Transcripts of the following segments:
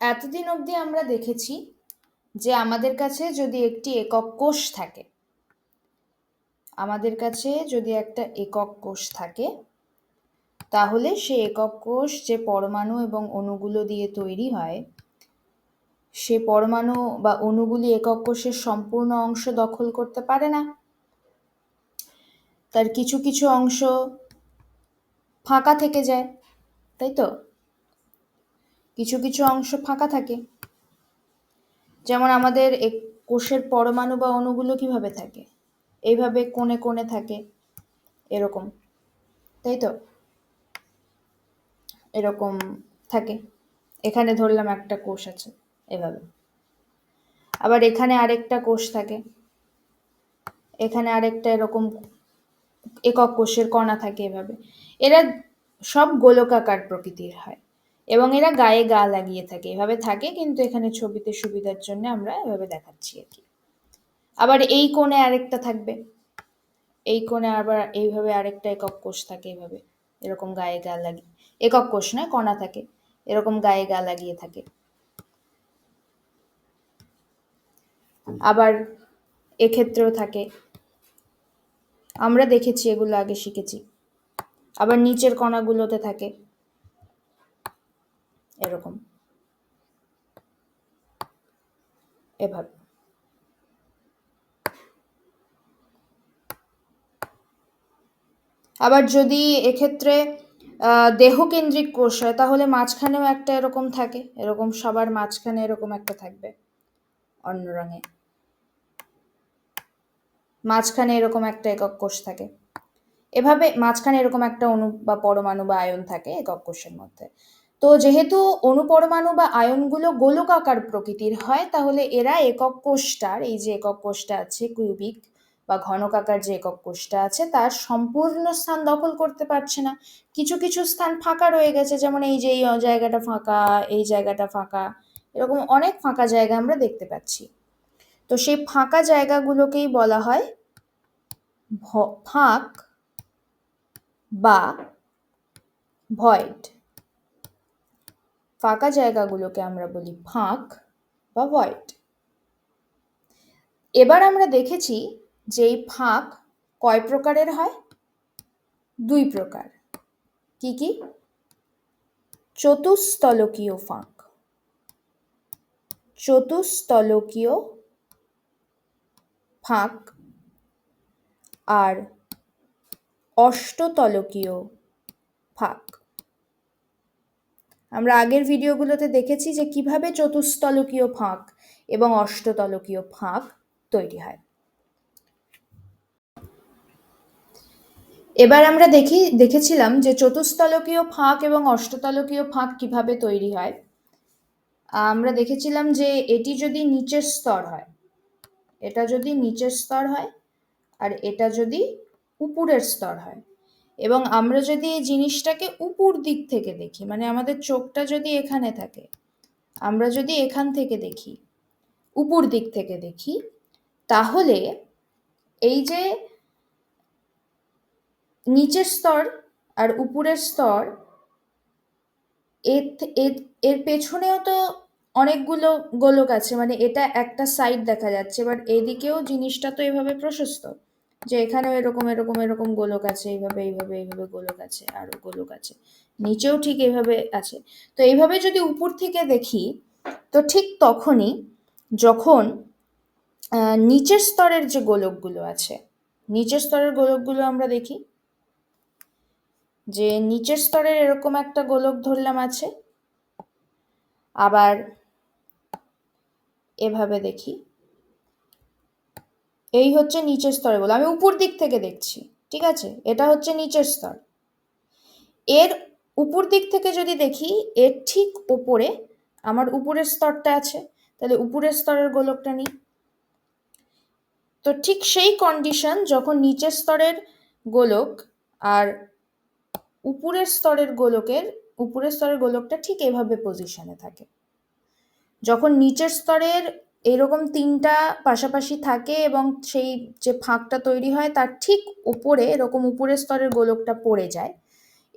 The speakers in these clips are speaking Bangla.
এতদিন অবধি আমরা দেখেছি যে আমাদের কাছে যদি একটি একক কোষ থাকে, আমাদের কাছে যদি একটা একক কোষ থাকে, তাহলে সে একক কোষ যে পরমাণু এবং অণুগুলো দিয়ে তৈরি হয়, সে পরমাণু বা অণুগুলি একক কোষের সম্পূর্ণ অংশ দখল করতে পারে না। তার কিছু কিছু অংশ ফাঁকা থেকে যায়, তাই তো? কিছু কিছু অংশ ফাঁকা থাকে। যেমন আমাদের কোষের পরমাণু বা অণুগুলো কীভাবে থাকে? এইভাবে কোণে কোণে থাকে। এরকম। তাই তো? এরকম থাকে। এখানে ধরলাম একটা কোষ আছে, এভাবে। আবার এখানে আরেকটা কোষ থাকে। এখানে আরেকটা এরকম একক কোষের কণা থাকে এভাবে। এরা সব গোলকাকার প্রকৃতির হয়। এবং এরা গায়ে গা লাগিয়ে থাকে, এভাবে থাকে কিন্তু এখানে ছবিতে সুবিধার জন্য আমরা এভাবে দেখাচ্ছি আর কি। আবার এই কোণে আরেকটা থাকবে, এই কোণে আবার এইভাবে আরেকটা একক কোষ থাকে এভাবে, এরকম গায়ে গা লাগিয়ে একক কোষ নয়, কণা থাকে, এরকম গায়ে গা লাগিয়ে থাকে। আবার এক্ষেত্রেও থাকে, আমরা দেখেছি, এগুলো আগে শিখেছি। আবার নিচের কণাগুলোতে থাকে এরকম। এভাবে। আবার যদি এক্ষেত্রে দেহকেন্দ্রিক কোষ হয়, তাহলে মাঝখানেও একটা এরকম থাকে। এরকম সবার মাঝখানে এরকম একটা থাকবে, অন্য রঙে। মাঝখানে এরকম একটা একক কোষ থাকে। এভাবে মাঝখানে এরকম একটা অণু বা পরমাণু বা আয়ন থাকে একক কোষের মধ্যে। তো যেহেতু অনুপরমাণু বা আয়নগুলো গোলকাকার প্রকৃতির হয়, তাহলে এরা একক কোষটার, এই যে একক কোষটা আছে কিউবিক বা ঘনকাকার যে একক কোষটা আছে, তার সম্পূর্ণ স্থান দখল করতে পারছে না। কিছু কিছু স্থান ফাঁকা রয়ে গেছে, যেমন এই যে এই জায়গাটা ফাঁকা, এই জায়গাটা ফাঁকা, এরকম অনেক ফাঁকা জায়গা আমরা দেখতে পাচ্ছি। তো সেই ফাঁকা জায়গাগুলোকেই বলা হয় ফাঁক বা ভয়েড। ফাঁকা জায়গাগুলোকে আমরা বলি ফাঁক বা ভয়েড এবার আমরা দেখেছি যে এই ফাঁক কয় প্রকারের হয়? দুই প্রকার। কি কি? চতুস্তলকীয় ফাঁক। চতুস্তলকীয় ফাঁক আর অষ্টতলকীয় ফাঁক। আমরা আগের ভিডিওগুলোতে দেখেছি যে কীভাবে চতুস্তলকীয় ফাঁক এবং অষ্টতলকীয় ফাঁক তৈরি হয়। এবার আমরা দেখি, দেখেছিলাম যে চতুস্তলকীয় ফাঁক এবং অষ্টতলকীয় ফাঁক কীভাবে তৈরি হয়। আমরা দেখেছিলাম যে এটি যদি নিচের স্তর হয়, এটা যদি নিচের স্তর হয় আর এটা যদি উপরের স্তর হয় এবং আমরা যদি এই জিনিসটাকে উপর দিক থেকে দেখি মানে আমাদের চোখটা যদি এখানে থাকে, আমরা যদি এখান থেকে দেখি, উপর দিক থেকে দেখি, তাহলে এই যে নিচের স্তর আর উপরের স্তর, এর এর পেছনেও তো অনেকগুলো গোলক আছে মানে এটা একটা সাইড দেখা যাচ্ছে এবার এদিকেও জিনিসটা তো এভাবে প্রশস্ত। যে এখানেও এরকম এরকম এরকম গোলক আছে, এইভাবে এইভাবে এইভাবে গোলক আছে আরও গোলক আছে। নিচেও ঠিক এইভাবে আছে। তো এইভাবে যদি উপর থেকে দেখি, তো ঠিক তখনই যখন নিচের স্তরের যে গোলকগুলো আছে, নিচের স্তরের গোলকগুলো আমরা দেখি, যে নিচের স্তরের এরকম একটা গোলক ধরলাম আছে, আবার এভাবে দেখি এই হচ্ছে নিচের স্তরে বলে, আমি উপর দিক থেকে দেখছি, ঠিক আছে? এটা হচ্ছে নিচের স্তর। এর উপর দিক থেকে যদি দেখি, এর ঠিক ওপরে আমার উপরের স্তরটা আছে, তাহলে উপরের স্তরের গোলকটা নিই। তো ঠিক সেই কন্ডিশন যখন নিচের স্তরের গোলক আর উপরের স্তরের গোলকের, উপরের স্তরের গোলকটা ঠিক এভাবে পজিশনে থাকে। যখন নিচের স্তরের এরকম তিনটা পাশাপাশি থাকে এবং সেই যে ফাঁকটা তৈরি হয় তার ঠিক উপরে, এরকম উপরের স্তরের গোলকটা পড়ে যায়।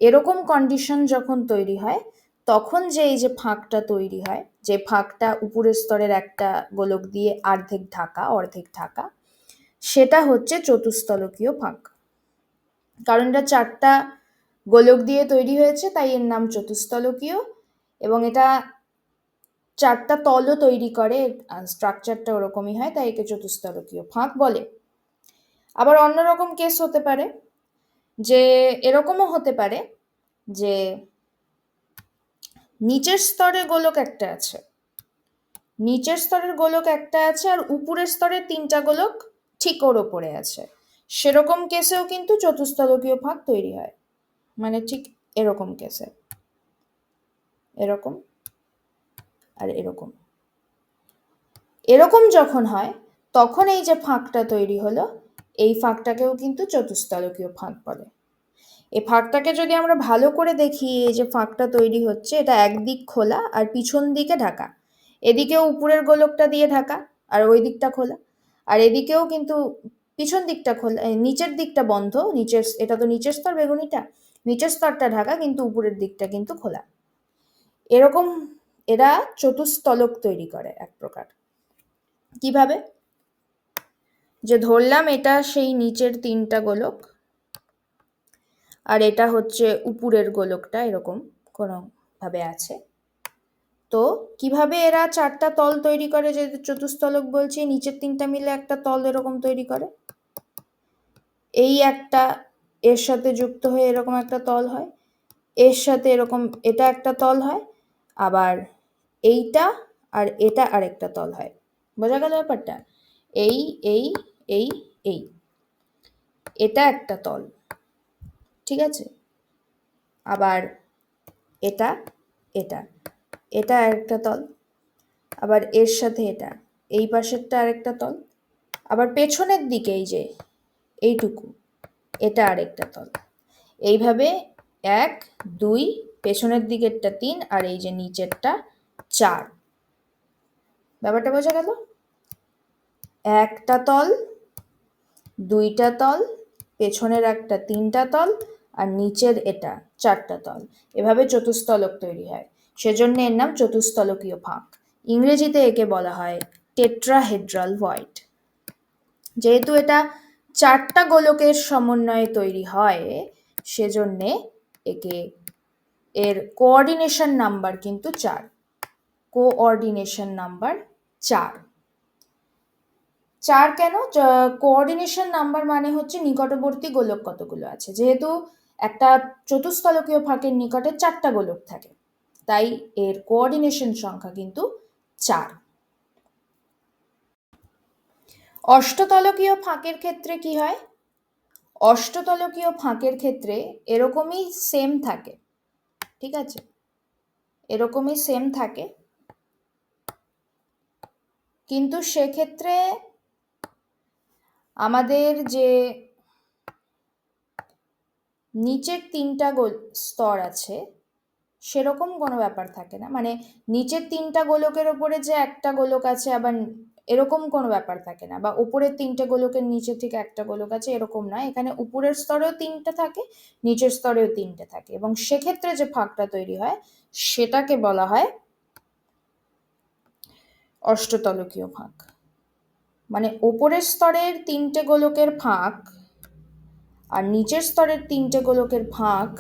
এরকম কন্ডিশন যখন তৈরি হয়, তখন যে এই যে ফাঁকটা তৈরি হয়, যে ফাঁকটা উপরের স্তরের একটা গোলক দিয়ে অর্ধেক ঢাকা অর্ধেক ঢাকা, সেটা হচ্ছে চতুস্তলকীয় ফাঁক। কারণ এটা চারটা গোলক দিয়ে তৈরি হয়েছে, তাই এর নাম চতুস্তলকীয় এবং এটা চারটা তলও তৈরি করে স্ট্রাকচারটা ওরকমই হয়, তাই একে চতুস্তলকীয় ফাঁক বলে। আবার অন্যরকম কেস হতে পারে, যে এরকমও হতে পারে, যে নিচের স্তরে গোলক একটা আছে, নিচের স্তরের গোলক একটা আছে, আর উপরের স্তরের তিনটা গোলক ঠিক ওর ওপরে আছে। সেরকম কেসেও কিন্তু চতুস্তলকীয় ফাঁক তৈরি হয় মানে ঠিক এরকম কেসে এরকম। আর এরকম। এরকম যখন হয়, তখন এই যে ফাঁকটা তৈরি হলো, এই ফাঁকটাকেও কিন্তু চতুস্তলকীয় ফাঁক বলে। এই ফাঁকটাকে যদি আমরা ভালো করে দেখি, এই যে ফাঁকটা তৈরি হচ্ছে, এটা একদিক খোলা আর পিছন দিকে ঢাকা। এদিকেও উপরের গোলকটা দিয়ে ঢাকা আর ওই দিকটা খোলা। আর এদিকেও কিন্তু পিছন দিকটা খোলা নিচের দিকটা বন্ধ, নিচের এটা তো নিচের স্তর বেগুনিটা, নিচের স্তরটা ঢাকা, কিন্তু উপরের দিকটা কিন্তু খোলা। এরকম এরা চতুস্তলক তৈরি করে এক প্রকার। কীভাবে? যে ধরলাম এটা সেই নিচের তিনটা গোলক আর এটা হচ্ছে উপরের গোলকটা এরকম কোনোভাবে আছে। তো কীভাবে এরা চারটা তল তৈরি করে যে চতুস্তলক বলছি, নিচের তিনটা মিলে একটা তল এরকম তৈরি করে? এই একটা এর সাথে যুক্ত হয়ে এরকম একটা তল হয়, এর সাথে এরকম এটা একটা তল হয়, আবার এইটা আর এটা আরেকটা তল হয়। বোঝা গেল ব্যাপারটা? এই এই এই এই। এটা একটা তল। ঠিক আছে? আবার এটা এটা। এটা আরেকটা তল। আবার এর সাথে এটা। এই পাশেরটা আরেকটা তল। আবার পেছনের দিকে এই যে, এইটুকু। এটা আরেকটা তল। এইভাবে এক, দুই, পেছনের দিকেরটা তিন আর এই যে নিচেরটা চার। ব্যাপারটা বোঝা গেল? একটা তল, দুইটা তল, পেছনের একটা তিনটা তল, আর নিচের এটা চারটা তল। এভাবে চতুস্তলক তৈরি হয়। সেজন্য এর নাম চতুস্তলকীয় ফাঁক। ইংরেজিতে একে বলা হয় টেট্রাহেড্রাল ভয়েড। যেহেতু এটা চারটা গোলকের সমন্বয়ে তৈরি হয়, সেজন্যে একে এর কোঅর্ডিনেশন নাম্বার কিন্তু চার। কোঅর্ডিনেশন নাম্বার চার। চার কেন? কোঅর্ডিনেশন নাম্বার মানে হচ্ছে নিকটবর্তী গোলক কতগুলো আছে? যেহেতু একটা চতুস্তলকীয় ফাঁকের নিকটে চারটা গোলক থাকে, তাই এর কোঅর্ডিনেশন সংখ্যা কিন্তু চার। অষ্টতলকীয় ফাঁকের ক্ষেত্রে কি হয়? অষ্টতলকীয় ফাঁকের ক্ষেত্রে এরকমই সেম থাকে, ঠিক আছে? এরকমই সেম থাকে কিন্তু সেক্ষেত্রে আমাদের যে নিচের তিনটা গোল স্তর আছে, সেরকম কোনো ব্যাপার থাকে না। মানে নিচের তিনটা গোলকের ওপরে যে একটা গোলক আছে আবার এরকম কোনো ব্যাপার থাকে না। বা উপরের তিনটে গোলকের নিচে থেকে একটা গোলক আছে এরকম নয়। এখানে উপরের স্তরেও তিনটে থাকে, নিচের স্তরেও তিনটে থাকে। এবং সেক্ষেত্রে যে ফাঁকটা তৈরি হয়, সেটাকে বলা হয় অষ্টতলকীয় ফাঁক। মানে ওপরের স্তরের তিনটে গোলকের ফাঁক আর নিচের স্তরের তিনটে গোলকের ফাঁক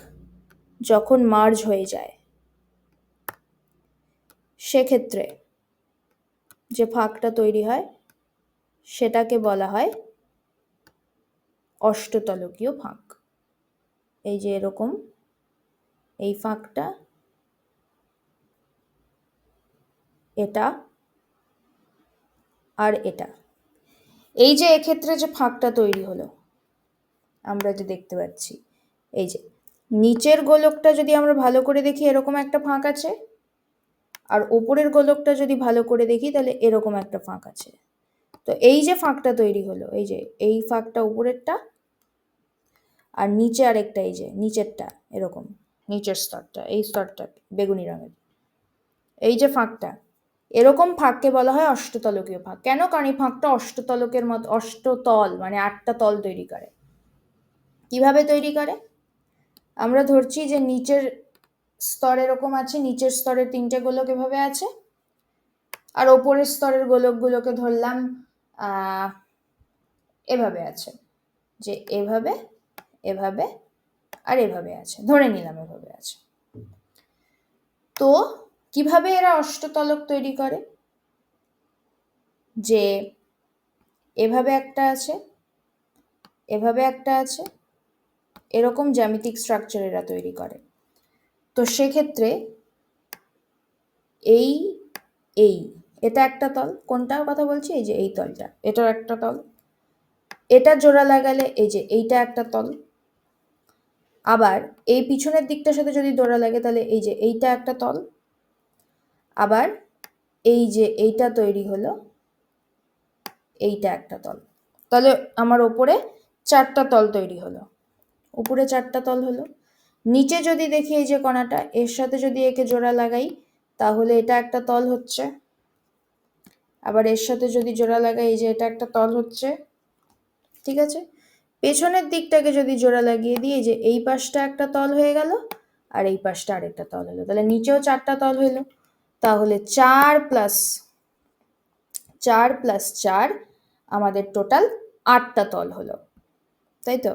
যখন মার্জ হয়ে যায়, সেক্ষেত্রে যে ফাঁকটা তৈরি হয় সেটাকে বলা হয় অষ্টতলকীয় ফাঁক। এই যে এরকম এই ফাঁকটা, এটা আর এটা। এই যে এক্ষেত্রে যে ফাঁকটা তৈরি হলো, আমরা যে দেখতে পাচ্ছি, এই যে নিচের গোলকটা যদি আমরা ভালো করে দেখি, এরকম একটা ফাঁক আছে, আর ওপরের গোলকটা যদি ভালো করে দেখি, তাহলে এরকম একটা ফাঁক আছে। তো এই যে ফাঁকটা তৈরি হলো, এই যে এই ফাঁকটা উপরেরটা, আর নিচে আরেকটা, এই যে নিচেরটা, এরকম, নিচের স্তরটা, এই স্তরটা, বেগুনি রঙের। এই যে ফাঁকটা এরকম ফাঁককে বলা হয় অষ্টতলকীয় ফাঁক। কেন? কারণ এই ফাঁকটা অষ্টতলকের মতো, অষ্টতল মানে আটটা তল তৈরি করে। কীভাবে তৈরি করে? আমরা ধরছি যে নিচের স্তর এরকম আছে, নিচের স্তরের তিনটে গোলক এভাবে আছে। আর ওপরের স্তরের গোলকগুলোকে ধরলাম এভাবে আছে। যে এভাবে এভাবে, আর এভাবে আছে। ধরে নিলাম এভাবে আছে। তো কীভাবে এরা অষ্টতলক তৈরি করে? যে এভাবে একটা আছে, এভাবে একটা আছে, এরকম জ্যামিতিক স্ট্রাকচার এরা তৈরি করে। তো সেক্ষেত্রে এই এই, এটা একটা তল, কোনটার কথা বলছি? এই যে এই তলটা এটার একটা তল। এটা জোড়া লাগালে এই যে এইটা একটা তল। আবার এই পিছনের দিকটার সাথে যদি জোড়া লাগে তাহলে এই যে এইটা একটা তল। আবার এই যে এইটা তৈরি হলো, এইটা একটা তল। তাহলে আমার ওপরে চারটা তল তৈরি হলো। উপরে চারটা তল হলো। নিচে যদি দেখি এই যে কণাটা, এর সাথে যদি একে জোড়া লাগাই, তাহলে এটা একটা তল হচ্ছে। আবার এর সাথে যদি জোড়া লাগাই, এই যে এটা একটা তল হচ্ছে। ঠিক আছে? পেছনের দিকটাকে যদি জোড়া লাগিয়ে দিই যে এই পাশটা একটা তল হয়ে গেল, আর এই পাশটা আরেকটা তল হলো। তাহলে নিচেও চারটা তল হলো। তাহলে চার প্লাস চার প্লাস চার আমাদের টোটাল আটটা তল হলো। তাই তো?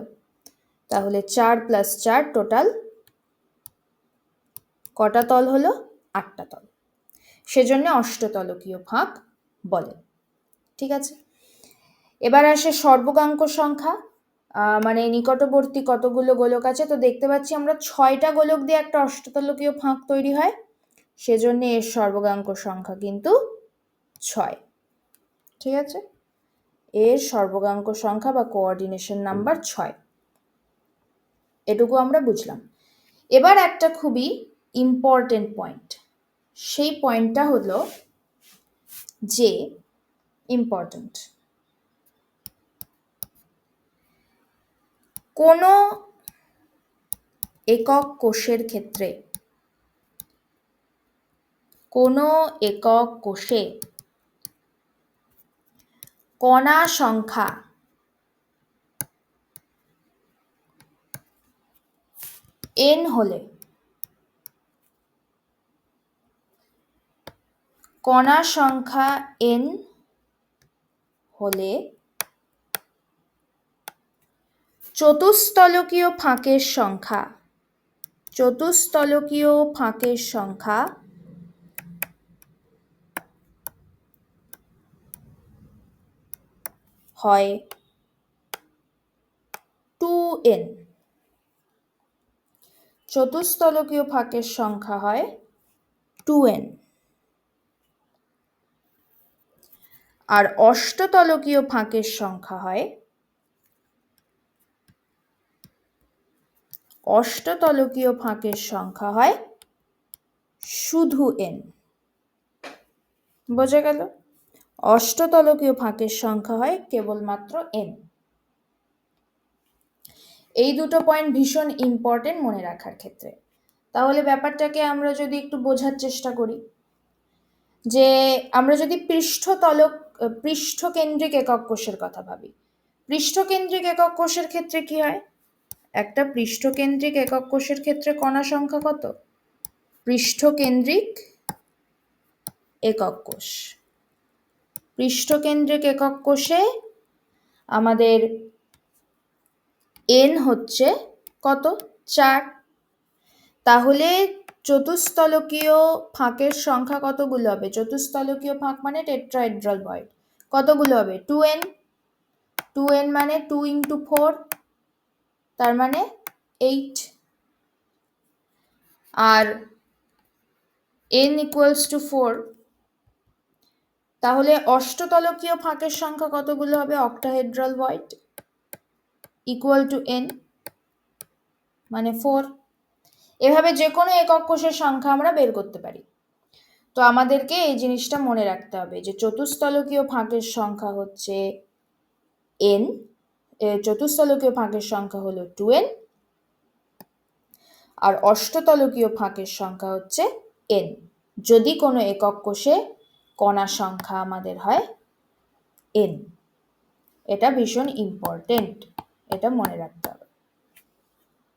তাহলে চার প্লাস চার টোটাল কটা তল হলো? আটটা তল। সেজন্য অষ্টতলকীয় ফাঁক বলে। ঠিক আছে? এবার আসে সর্বগাঙ্ক সংখ্যা। মানে নিকটবর্তী কতগুলো গোলক আছে? তো দেখতে পাচ্ছি আমরা ছয়টা গোলক দিয়ে একটা অষ্টতলকীয় ফাঁক তৈরি হয়। সেজন্য এর সর্বগাঙ্ক সংখ্যা কিন্তু ছয়। ঠিক আছে? এর সর্বগাঙ্ক সংখ্যা বা কোঅর্ডিনেশন নাম্বার ছয়। এটুকু আমরা বুঝলাম। এবার একটা খুবই ইম্পর্টেন্ট পয়েন্ট সেই পয়েন্টটা হলো যে ইম্পর্টেন্ট কোনো একক কোষের ক্ষেত্রে কোনো একক কোষে। কণা সংখ্যা। এন হলে। কণা সংখ্যা এন হলে চতুস্তলকীয় ফাঁকের সংখ্যা। চতুস্তলকীয় ফাঁকের সংখ্যা হয় টু এন চতুস্তলকীয় ফাঁকের সংখ্যা হয় টু এন আর অষ্টতলকীয় ফাঁকের সংখ্যা হয় অষ্টতলকীয় ফাঁকের সংখ্যা হয় শুধু এন বোঝা গেল? অষ্টতলকীয় ফাঁকের সংখ্যা হয় কেবলমাত্র এন এই দুটো পয়েন্ট ভীষণ ইম্পর্টেন্ট মনে রাখার ক্ষেত্রে। তাহলে ব্যাপারটাকে আমরা যদি একটু বোঝার চেষ্টা করি, যে আমরা যদি পৃষ্ঠতলক, পৃষ্ঠকেন্দ্রিক একক কোষের কথা ভাবি, পৃষ্ঠকেন্দ্রিক একক কোষের ক্ষেত্রে কি হয়? একটা পৃষ্ঠকেন্দ্রিক একক কোষের ক্ষেত্রে কণা সংখ্যা কত? পৃষ্ঠকেন্দ্রিক একক কোষ। পৃষ্ঠকেন্দ্রিক একক কোষে আমাদের এন হচ্ছে কত? চার। তাহলে চতুস্তলকীয় ফাঁকের সংখ্যা কতগুলো হবে? চতুস্তলকীয় ফাঁক মানে টেট্রাহেড্রাল ভয়েড কতগুলো হবে? Two N. টু এন মানে টু ইন্টু ফোর। তার মানে এইট। আর এন ইকুয়ালস টু ফোর তাহলে অষ্টতলকীয় ফাঁকের সংখ্যা কতগুলো হবে? Octahedral void equal to N মানে ফোর এভাবে যে কোনো একক কোষের সংখ্যা আমরা বের করতে পারি। তো আমাদেরকে এই জিনিসটা মনে রাখতে হবে যে চতুস্তলকীয় ফাঁকের সংখ্যা হচ্ছে এন চতুস্তলকীয় ফাঁকের সংখ্যা হলো টু এন আর অষ্টতলকীয় ফাঁকের সংখ্যা হচ্ছে এন যদি কোনো একক কোষে কণা সংখ্যা আমাদের হয় এন এটা ভীষণ ইম্পর্টেন্ট এটা মনে রাখতে